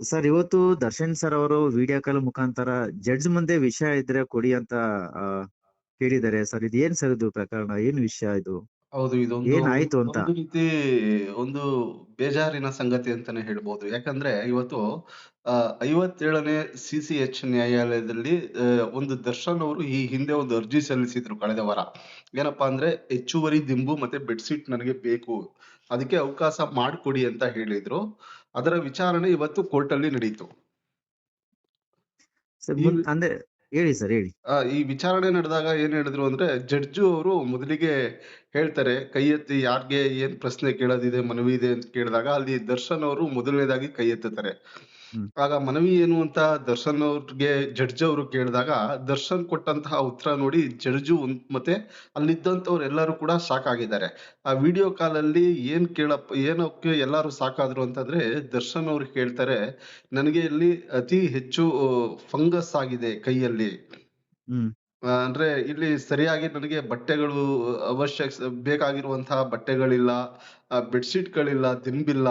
Sir ಇವತ್ತು Darshan sir ಅವರು video call ಮುಖಾಂತರ ಜಡ್ಜ್ ಮುಂದೆ ವಿಷಯ ಇದ್ರೆ ಕೊಡಿ ಅಂತ ಕೇಳಿದ್ದಾರೆ. ಸರ್ ಇದು ಏನ್ ಸರ್ ಇದು ಪ್ರಕರಣ? ಏನ್ ವಿಷಯ ಇದು? ಹೌದು ಇದೊಂದು ಏನಾಯ್ತು ಅಂತ? ಒಂದು ರೀತಿ ಒಂದು ಬೇಜಾರಿನ ಸಂಗತಿ ಅಂತಾನೆ ಹೇಳ್ಬೋದು. ಯಾಕಂದ್ರೆ ಇವತ್ತು ಐವತ್ತೇಳನೇ ಸಿ ಸಿ ಎಚ್ ನ್ಯಾಯಾಲಯದಲ್ಲಿ ಒಂದು ದರ್ಶನ್ ಅವರು ಈ ಹಿಂದೆ ಒಂದು ಅರ್ಜಿ ಸಲ್ಲಿಸಿದ್ರು ಕಳೆದ ವಾರ. ಏನಪ್ಪಾ ಅಂದ್ರೆ ಹೆಚ್ಚುವರಿ ದಿಂಬು ಮತ್ತೆ ಬೆಡ್ಶೀಟ್ ನನಗೆ ಬೇಕು. ಅದಕ್ಕೆ ಅವಕಾಶ ಮಾಡಿಕೊಡಿ ಅಂತ ಹೇಳಿದ್ರು. ಅದರ ವಿಚಾರಣೆ ಇವತ್ತು ಕೋರ್ಟ್ ಅಲ್ಲಿ ನಡೆಯಿತು ಅಂದ್ರೆ ಹೇಳಿ ಸರ್ ಹೇಳಿ. ಈ ವಿಚಾರಣೆ ನಡೆದಾಗ ಏನ್ ಹೇಳಿದ್ರು ಅಂದ್ರೆ ಜಡ್ಜು ಅವರು ಮೊದಲಿಗೆ ಹೇಳ್ತಾರೆ ಕೈ ಎತ್ತಿ ಯಾರ್ಗೆ ಏನ್ ಪ್ರಶ್ನೆ ಕೇಳೋದಿದೆ ಮನವಿ ಇದೆ ಅಂತ ಕೇಳಿದಾಗ ಅಲ್ಲಿ ದರ್ಶನ್ ಅವರು ಮೊದಲನೇದಾಗಿ ಕೈ ಎತ್ತುತ್ತಾರೆ. ಆಗ ಮನವಿ ಏನು ಅಂತ ದರ್ಶನ್ ಅವ್ರಿಗೆ ಜಡ್ಜ್ ಅವರು ಕೇಳಿದಾಗ ದರ್ಶನ್ ಕೊಟ್ಟಂತಹ ಉತ್ತರ ನೋಡಿ ಜಡ್ಜು ಮತ್ತೆ ಅಲ್ಲಿದ್ದಂಥವ್ರು ಎಲ್ಲರೂ ಕೂಡ ಶಾಕ್ ಆಗಿದ್ದಾರೆ ಆ ವಿಡಿಯೋ ಕಾಲ್ ಅಲ್ಲಿ ಏನ್ ಕೇಳಪ್ಪ ಏನಕ್ಕೆ ಎಲ್ಲರೂ ಸಾಕಾದ್ರು ಅಂತಂದ್ರೆ ದರ್ಶನ್ ಅವ್ರು ಕೇಳ್ತಾರೆ ನನಗೆ ಇಲ್ಲಿ ಅತಿ ಹೆಚ್ಚು ಫಂಗಸ್ ಆಗಿದೆ ಕೈಯಲ್ಲಿ. ಅಂದ್ರೆ ಇಲ್ಲಿ ಸರಿಯಾಗಿ ನನಗೆ ಬಟ್ಟೆಗಳು ಅವಶ್ಯಕ ಬೇಕಾಗಿರುವಂತಹ ಬಟ್ಟೆಗಳಿಲ್ಲ ಬೆಡ್ಶೀಟ್ ಗಳಿಲ್ಲ ದಿಂಬಿಲ್ಲ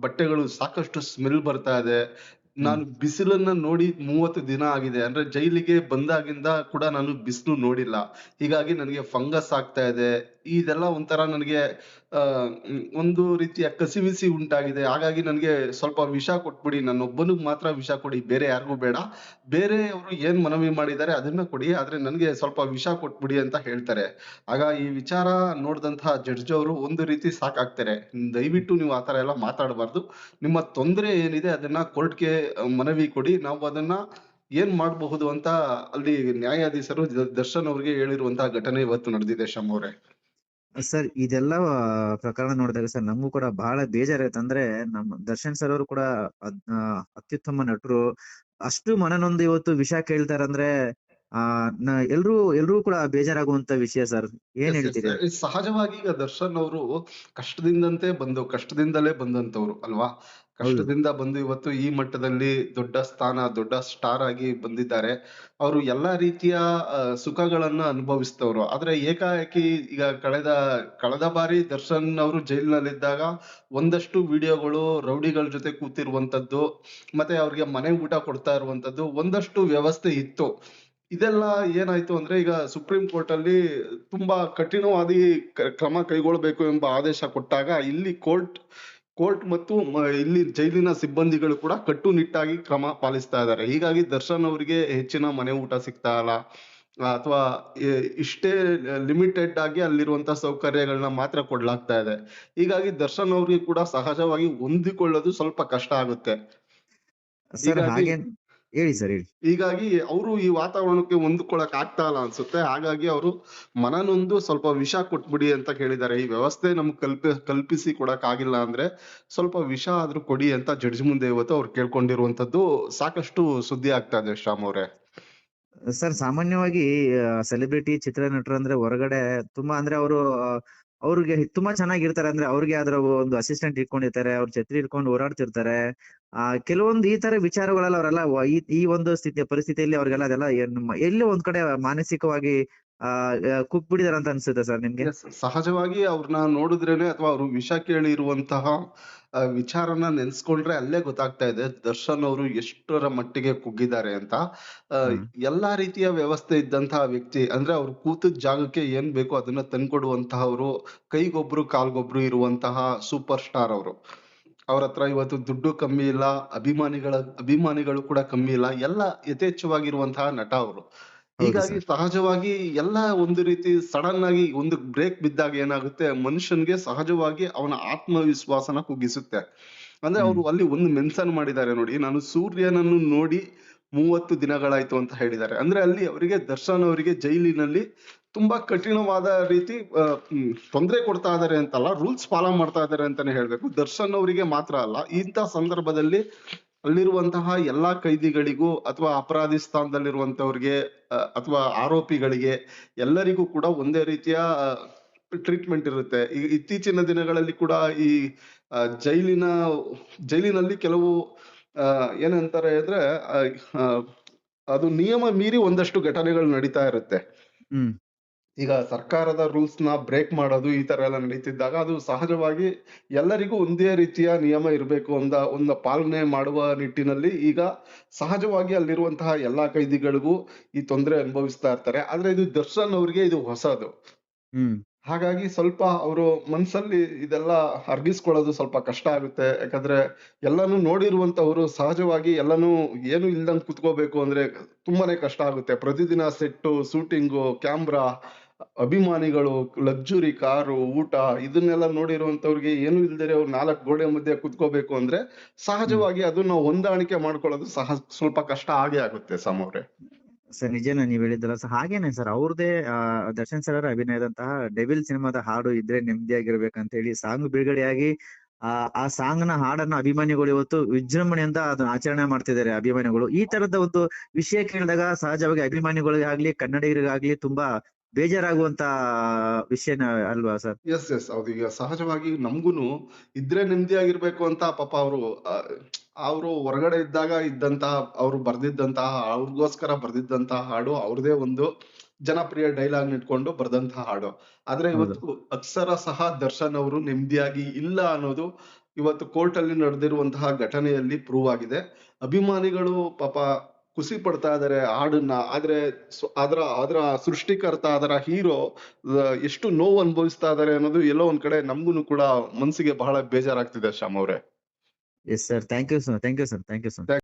ಬಟ್ಟೆಗಳು ಸಾಕಷ್ಟು ಸ್ಮೆಲ್ ಬರ್ತಾ ಇದೆ. ನಾನು ಬಿಸಿಲನ್ನ ನೋಡಿ ಮೂವತ್ತು ದಿನ ಆಗಿದೆ. ಅಂದ್ರೆ ಜೈಲಿಗೆ ಬಂದಾಗಿಂದ ಕೂಡ ನಾನು ಬಿಸಿಲು ನೋಡಿಲ್ಲ. ಹೀಗಾಗಿ ನನಗೆ ಫಂಗಸ್ ಆಗ್ತಾ ಇದೆ. ಇದೆಲ್ಲ ಒಂಥರ ನನಗೆ ಒಂದು ರೀತಿಯ ಕಸಿವಿಸಿ ಉಂಟಾಗಿದೆ. ಹಾಗಾಗಿ ನನಗೆ ಸ್ವಲ್ಪ ವಿಷ ಕೊಟ್ಬಿಡಿ. ನನ್ನೊಬ್ಬನಿಗೆ ಮಾತ್ರ ವಿಷ ಕೊಡಿ. ಬೇರೆ ಯಾರಿಗೂ ಬೇಡ. ಬೇರೆಯವರು ಏನ್ ಮನವಿ ಮಾಡಿದ್ದಾರೆ ಅದನ್ನ ಕೊಡಿ. ಆದ್ರೆ ನನಗೆ ಸ್ವಲ್ಪ ವಿಷ ಕೊಟ್ಬಿಡಿ ಅಂತ ಹೇಳ್ತಾರೆ. ಆಗ ಈ ವಿಚಾರ ನೋಡಿದಂತಹ ಜಡ್ಜ್ ಅವರು ಒಂದು ರೀತಿ ಸಾಕಾಗ್ತಾರೆ. ದಯವಿಟ್ಟು ನೀವು ಆತರ ಎಲ್ಲ ಮಾತಾಡಬಾರ್ದು. ನಿಮ್ಮ ತೊಂದರೆ ಏನಿದೆ ಅದನ್ನ ಕೋರ್ಟ್ಗೆ ಮನವಿ ಕೊಡಿ. ನಾವು ಅದನ್ನ ಏನ್ ಮಾಡಬಹುದು ಅಂತ ಅಲ್ಲಿ ನ್ಯಾಯಾಧೀಶರು ದರ್ಶನ್ ಅವರಿಗೆ ಹೇಳಿರುವಂತಹ ಘಟನೆ ಇವತ್ತು ನಡೆದಿದೆ ಶಮ್ ಅವರೇ. ಸರ್ ಇದೆಲ್ಲ ಪ್ರಕರಣ ನೋಡಿದಾಗ ಸರ್ ನಮಗೂ ಕೂಡ ಬಹಳ ಬೇಜಾರಾಯ್ತು. ಅಂದ್ರೆ ನಮ್ಮ ದರ್ಶನ್ ಸರ್ ಅವರು ಕೂಡ ಅತ್ಯುತ್ತಮ ನಟರು. ಅಷ್ಟು ಮನನೊಂದು ಇವತ್ತು ವಿಷಯ ಕೇಳ್ತಾರಂದ್ರೆ ಆ ನ ಎಲ್ರೂ ಎಲ್ರೂ ಕೂಡ ಬೇಜಾರಾಗುವಂತ ವಿಷಯ ಸರ್. ಏನ್ ಹೇಳ್ತೀರಿ ಸಹಜವಾಗಿ ಈಗ ದರ್ಶನ್ ಅವರು ಕಷ್ಟದಿಂದಂತೆ ಬಂದು ಕಷ್ಟದಿಂದಲೇ ಬಂದಂತವ್ರು ಅಲ್ವಾ? ಕಷ್ಟದಿಂದ ಬಂದು ಇವತ್ತು ಈ ಮಟ್ಟದಲ್ಲಿ ದೊಡ್ಡ ಸ್ಥಾನ, ದೊಡ್ಡ ಸ್ಟಾರ್ ಆಗಿ ಬಂದಿದ್ದಾರೆ. ಅವರು ಎಲ್ಲಾ ರೀತಿಯ ಸುಖಗಳನ್ನ ಅನುಭವಿಸ್ತವ್ರು. ಆದ್ರೆ ಏಕಾಏಕಿ ಈಗ ಕಳೆದ ಕಳೆದ ಬಾರಿ ದರ್ಶನ್ ಅವರು ಜೈಲಿನಲ್ಲಿದ್ದಾಗ ಒಂದಷ್ಟು ವಿಡಿಯೋಗಳು ರೌಡಿಗಳ ಜೊತೆ ಕೂತಿರುವಂತದ್ದು, ಮತ್ತೆ ಅವ್ರಿಗೆ ಮನೆ ಊಟ ಕೊಡ್ತಾ ಇರುವಂತದ್ದು ಒಂದಷ್ಟು ವ್ಯವಸ್ಥೆ ಇತ್ತು. ಇದೆಲ್ಲ ಏನಾಯ್ತು ಅಂದ್ರೆ ಈಗ ಸುಪ್ರೀಂ ಕೋರ್ಟ್ ಅಲ್ಲಿ ತುಂಬಾ ಕಠಿಣವಾದಿ ಕ್ರಮ ಕೈಗೊಳ್ಳಬೇಕು ಎಂಬ ಆದೇಶ ಕೊಟ್ಟಾಗ ಇಲ್ಲಿ ಕೋರ್ಟ್ ಕೋರ್ಟ್ ಮತ್ತು ಇಲ್ಲಿ ಜೈಲಿನ ಸಿಬ್ಬಂದಿಗಳು ಕೂಡ ಕಟ್ಟುನಿಟ್ಟಾಗಿ ಕ್ರಮ ಪಾಲಿಸ್ತಾ ಇದ್ದಾರೆ. ಹೀಗಾಗಿ ದರ್ಶನ್ ಅವರಿಗೆ ಹೆಚ್ಚಿನ ಮನೆ ಊಟ ಸಿಗ್ತಾ ಇಲ್ಲ. ಅಥವಾ ಇಷ್ಟೇ ಲಿಮಿಟೆಡ್ ಆಗಿ ಅಲ್ಲಿರುವಂತ ಸೌಕರ್ಯಗಳನ್ನ ಮಾತ್ರ ಕೊಡ್ಲಾಗ್ತಾ ಇದೆ. ಹೀಗಾಗಿ ದರ್ಶನ್ ಅವ್ರಿಗೆ ಕೂಡ ಸಹಜವಾಗಿ ಹೊಂದಿಕೊಳ್ಳೋದು ಸ್ವಲ್ಪ ಕಷ್ಟ ಆಗುತ್ತೆ. ಹೇಳಿ ಸರ್ ಹೇಳಿ. ಹೀಗಾಗಿ ಅವರು ಈ ವಾತಾವರಣಕ್ಕೆ ಹೊಂದ್ಕೊಳಕ್ ಆಗ್ತಾ ಇಲ್ಲ ಅನ್ಸುತ್ತೆ. ಹಾಗಾಗಿ ಅವರು ಮನನೊಂದು ಸ್ವಲ್ಪ ವಿಷ ಕೊಟ್ಬಿಡಿ ಅಂತ ಕೇಳಿದ್ದಾರೆ ಈ ವ್ಯವಸ್ಥೆ ನಮ್ಗೆ ಕಲ್ಪಿ ಕಲ್ಪಿಸಿ ಕೊಡಕ್ ಆಗಿಲ್ಲ ಅಂದ್ರೆ ಸ್ವಲ್ಪ ವಿಷ ಆದ್ರೂ ಕೊಡಿ ಅಂತ ಜಡ್ಜ್ ಮುಂದೆ ಇವತ್ತು ಅವ್ರು ಕೇಳ್ಕೊಂಡಿರುವಂತದ್ದು ಸಾಕಷ್ಟು ಸುದ್ದಿ ಆಗ್ತಾ ಇದೆ ಶ್ಯಾಮ್ ಅವ್ರೆ. ಸರ್ ಸಾಮಾನ್ಯವಾಗಿ ಸೆಲೆಬ್ರಿಟಿ ಚಿತ್ರನಟರು ಅಂದ್ರೆ ಹೊರಗಡೆ ತುಂಬಾ ಅಂದ್ರೆ ಅವರು ಅವ್ರಿಗೆ ತುಂಬಾ ಚೆನ್ನಾಗಿರ್ತಾರೆ. ಅಂದ್ರೆ ಅವ್ರಿಗೆ ಅದ್ರ ಒಂದು ಅಸಿಸ್ಟೆಂಟ್ ಇಟ್ಕೊಂಡಿರ್ತಾರೆ ಅವ್ರ ಛತ್ರಿ ಇಟ್ಕೊಂಡು ಓಡಾಡ್ತಿರ್ತಾರೆ. ಆ ಕೆಲವೊಂದು ಈ ತರ ವಿಚಾರಗಳೆಲ್ಲ ಅವರೆಲ್ಲ ಈ ಒಂದು ಸ್ಥಿತಿ ಪರಿಸ್ಥಿತಿಯಲ್ಲಿ ಅವ್ರಿಗೆಲ್ಲ ಅದೆಲ್ಲ ಎಲ್ಲಿ ಒಂದ್ ಕಡೆ ಮಾನಸಿಕವಾಗಿ ಆ ಕುಗ್ಬಿಟ್ಟಿದಾರೆ ಅಂತ ಅನ್ಸುತ್ತೆ ಸರ್ ನಿಮ್ಗೆ? ಸಹಜವಾಗಿ ಅವ್ರನ್ನ ನೋಡಿದ್ರೇನೆ ಅಥವಾ ಅವ್ರು ವಿಷ ಕೇಳಿ ಇರುವಂತಹ ಆ, ವಿಚಾರನ ನೆನ್ಸ್ಕೊಂಡ್ರೆ ಅಲ್ಲೇ ಗೊತ್ತಾಗ್ತಾ ಇದೆ ದರ್ಶನ್ ಅವರು ಎಷ್ಟರ ಮಟ್ಟಿಗೆ ಕುಗ್ಗಿದ್ದಾರೆ ಅಂತ. ಎಲ್ಲಾ ರೀತಿಯ ವ್ಯವಸ್ಥೆ ಇದ್ದಂತಹ ವ್ಯಕ್ತಿ ಅಂದ್ರೆ ಅವ್ರು ಕೂತ ಜಾಗಕ್ಕೆ ಏನ್ ಬೇಕೋ ಅದನ್ನ ತಂದ್ಕೊಡುವಂತಹವ್ರು ಕೈಗೊಬ್ರು ಕಾಲ್ಗೊಬ್ರು ಇರುವಂತಹ ಸೂಪರ್ ಸ್ಟಾರ್ ಅವರು. ಅವ್ರ ಹತ್ರ ಇವತ್ತು ದುಡ್ಡು ಕಮ್ಮಿ ಇಲ್ಲ ಅಭಿಮಾನಿಗಳ ಅಭಿಮಾನಿಗಳು ಕೂಡ ಕಮ್ಮಿ ಇಲ್ಲ ಎಲ್ಲ ಯಥೇಚ್ಛವಾಗಿರುವಂತಹ ನಟ ಅವರು. ಹೀಗಾಗಿ ಸಹಜವಾಗಿ ಎಲ್ಲ ಒಂದು ರೀತಿ ಸಡನ್ ಆಗಿ ಒಂದು ಬ್ರೇಕ್ ಬಿದ್ದಾಗ ಏನಾಗುತ್ತೆ ಮನುಷ್ಯನ್ಗೆ ಸಹಜವಾಗಿ ಅವನ ಆತ್ಮವಿಶ್ವಾಸನ ಕುಗ್ಗಿಸುತ್ತೆ. ಅಂದ್ರೆ ಅವರು ಅಲ್ಲಿ ಒಂದು ಮೆನ್ಷನ್ ಮಾಡಿದ್ದಾರೆ ನೋಡಿ ನಾನು ಸೂರ್ಯನನ್ನು ನೋಡಿ ಮೂವತ್ತು ದಿನಗಳಾಯ್ತು ಅಂತ ಹೇಳಿದ್ದಾರೆ. ಅಂದ್ರೆ ಅಲ್ಲಿ ಅವರಿಗೆ ದರ್ಶನ್ ಅವರಿಗೆ ಜೈಲಿನಲ್ಲಿ ತುಂಬಾ ಕಠಿಣವಾದ ರೀತಿ ತೊಂದರೆ ಕೊಡ್ತಾ ಇದಾರೆ ಅಂತಲ್ಲ ರೂಲ್ಸ್ ಫಾಲೋ ಮಾಡ್ತಾ ಇದಾರೆ ಅಂತಾನೆ ಹೇಳ್ಬೇಕು. ದರ್ಶನ್ ಅವರಿಗೆ ಮಾತ್ರ ಅಲ್ಲ ಇಂಥ ಸಂದರ್ಭದಲ್ಲಿ ಅಲ್ಲಿರುವಂತಹ ಎಲ್ಲಾ ಕೈದಿಗಳಿಗೂ ಅಥವಾ ಅಪರಾಧಿ ಸ್ಥಾನದಲ್ಲಿರುವಂತವ್ರಿಗೆ ಅಥವಾ ಆರೋಪಿಗಳಿಗೆ ಎಲ್ಲರಿಗೂ ಕೂಡ ಒಂದೇ ರೀತಿಯ ಟ್ರೀಟ್ಮೆಂಟ್ ಇರುತ್ತೆ. ಈ ಇತ್ತೀಚಿನ ದಿನಗಳಲ್ಲಿ ಕೂಡ ಈ ಜೈಲಿನ, ಜೈಲಿನಲ್ಲಿ ಕೆಲವು ಏನಂತಾರೆ ಅಂದ್ರೆ ಅದು ನಿಯಮ ಮೀರಿ ಒಂದಷ್ಟು ಘಟನೆಗಳು ನಡೀತಾ ಇರುತ್ತೆ. ಈಗ ಸರ್ಕಾರದ ರೂಲ್ಸ್ನ ಬ್ರೇಕ್ ಮಾಡೋದು ಈ ತರ ಎಲ್ಲ ನಡೀತಿದ್ದಾಗ ಅದು ಸಹಜವಾಗಿ ಎಲ್ಲರಿಗೂ ಒಂದೇ ರೀತಿಯ ನಿಯಮ ಇರಬೇಕು ಅಂತ ಒಂದು ಪಾಲನೆ ಮಾಡುವ ನಿಟ್ಟಿನಲ್ಲಿ ಈಗ ಸಹಜವಾಗಿ ಅಲ್ಲಿರುವಂತಹ ಎಲ್ಲಾ ಕೈದಿಗಳಿಗೂ ಈ ತೊಂದರೆ ಅನುಭವಿಸ್ತಾ ಇರ್ತಾರೆ. ಆದ್ರೆ ಇದು ದರ್ಶನ್ ಅವರಿಗೆ ಇದು ಹೊಸದು. ಹ್ಮ್. ಹಾಗಾಗಿ ಸ್ವಲ್ಪ ಅವರು ಮನಸ್ಸಲ್ಲಿ ಇದೆಲ್ಲ ಅರ್ಗಿಸ್ಕೊಳ್ಳೋದು ಸ್ವಲ್ಪ ಕಷ್ಟ ಆಗುತ್ತೆ. ಯಾಕಂದ್ರೆ ಎಲ್ಲಾನು ನೋಡಿರುವಂತವ್ರು ಸಹಜವಾಗಿ ಎಲ್ಲಾನು ಏನು ಇಲ್ದಂಗ್ ಕುತ್ಕೋಬೇಕು ಅಂದ್ರೆ ತುಂಬಾನೇ ಕಷ್ಟ ಆಗುತ್ತೆ. ಪ್ರತಿದಿನ ಸೆಟ್ಟು ಶೂಟಿಂಗು ಕ್ಯಾಮ್ರಾ ಅಭಿಮಾನಿಗಳು ಲಕ್ಸುರಿ ಕಾರು ಊಟ ಇದನ್ನೆಲ್ಲ ನೋಡಿರುವಂತವ್ರಿಗೆ ಏನು ಇಲ್ದರೆ ಅವ್ರು ನಾಲ್ಕು ಗೋಡೆ ಮಧ್ಯೆ ಕುತ್ಕೋಬೇಕು ಅಂದ್ರೆ ಸಹಜವಾಗಿ ಅದನ್ನ ಹೊಂದಾಣಿಕೆ ಮಾಡ್ಕೊಳ್ಳೋದು ಸಹ ಸ್ವಲ್ಪ ಕಷ್ಟ ಆಗೇ ಆಗುತ್ತೆ ಸಾಮ್ ಅವ್ರೆ. ಸರ್, ನಿಜನೇ ನೀವ್ ಹೇಳಿದ್ರಲ್ಲ ಸರ್. ಹಾಗೇನೆ ಸರ್, ಅವ್ರದೇ ದರ್ಶನ್ ಸರ್ ಅಭಿನಯದಂತಹ ಡೆವಿಲ್ ಸಿನಿಮಾದ ಹಾಡು ಇದ್ರೆ ನೆಮ್ಮದಿಯಾಗಿರ್ಬೇಕಂತ ಹೇಳಿ ಸಾಂಗ್ ಬಿಡುಗಡೆಯಾಗಿ, ಆ ಆ ಸಾಂಗ್ನ ಹಾಡನ್ನ ಅಭಿಮಾನಿಗಳು ಇವತ್ತು ವಿಜೃಂಭಣೆಯಿಂದ ಅದನ್ನ ಆಚರಣೆ ಮಾಡ್ತಿದ್ದಾರೆ ಅಭಿಮಾನಿಗಳು. ಈ ತರದ ಒಂದು ವಿಷಯ ಕೇಳಿದಾಗ ಸಹಜವಾಗಿ ಅಭಿಮಾನಿಗಳಿಗಾಗ್ಲಿ ಕನ್ನಡಿಗರಿಗಾಗ್ಲಿ ತುಂಬಾ ಬೇಜಾರಾಗುವಂತ ವಿಷಯನ ಅಲ್ವಾ ಸರ್? ಎಸ್ ಎಸ್ ಹೌದು. ಸಹಜವಾಗಿ ನಮ್ಗುನು ಇದ್ರೆ ನೆಮ್ಮದಿಯಾಗಿರ್ಬೇಕು ಅಂತ ಪಾಪ ಅವರು ಅವರು ಹೊರಗಡೆ ಇದ್ದಾಗ ಇದ್ದಂತಹ ಅವ್ರು ಬರ್ದಿದ್ದಂತಹ ಅವ್ರಿಗೋಸ್ಕರ ಬರ್ದಿದ್ದಂತಹ ಹಾಡು ಅವ್ರದೇ ಒಂದು ಜನಪ್ರಿಯ ಡೈಲಾಗ್ ನಿಟ್ಕೊಂಡು ಬರ್ದಂತಹ ಹಾಡು. ಆದ್ರೆ ಇವತ್ತು ಅಕ್ಷರ ಸಹ ದರ್ಶನ್ ಅವರು ನೆಮ್ಮದಿಯಾಗಿ ಇಲ್ಲ ಅನ್ನೋದು ಇವತ್ತು ಕೋರ್ಟ್ ಅಲ್ಲಿ ನಡೆದಿರುವಂತಹ ಘಟನೆಯಲ್ಲಿ ಪ್ರೂವ್ ಆಗಿದೆ. ಅಭಿಮಾನಿಗಳು ಪಾಪ ಖುಷಿ ಪಡ್ತಾ ಇದಾರೆ ಹಾಡನ್ನ ಆದ್ರೆ ಅದರ ಅದರ ಸೃಷ್ಟಿಕರ್ತ ಅದರ ಹೀರೋ ಎಷ್ಟು ನೋವು ಅನುಭವಿಸ್ತಾ ಇದಾರೆ ಅನ್ನೋದು ಎಲ್ಲೋ ಒಂದ್ ಕಡೆ ನಮ್ಗೂನು ಕೂಡ ಮನ್ಸಿಗೆ ಬಹಳ ಬೇಜಾರಾಗ್ತಿದೆ ಶ್ಯಾಮ್ ಅವ್ರೆ. Yes, sir. Thank you, sir. Thank you, sir. Thank you, sir. Thank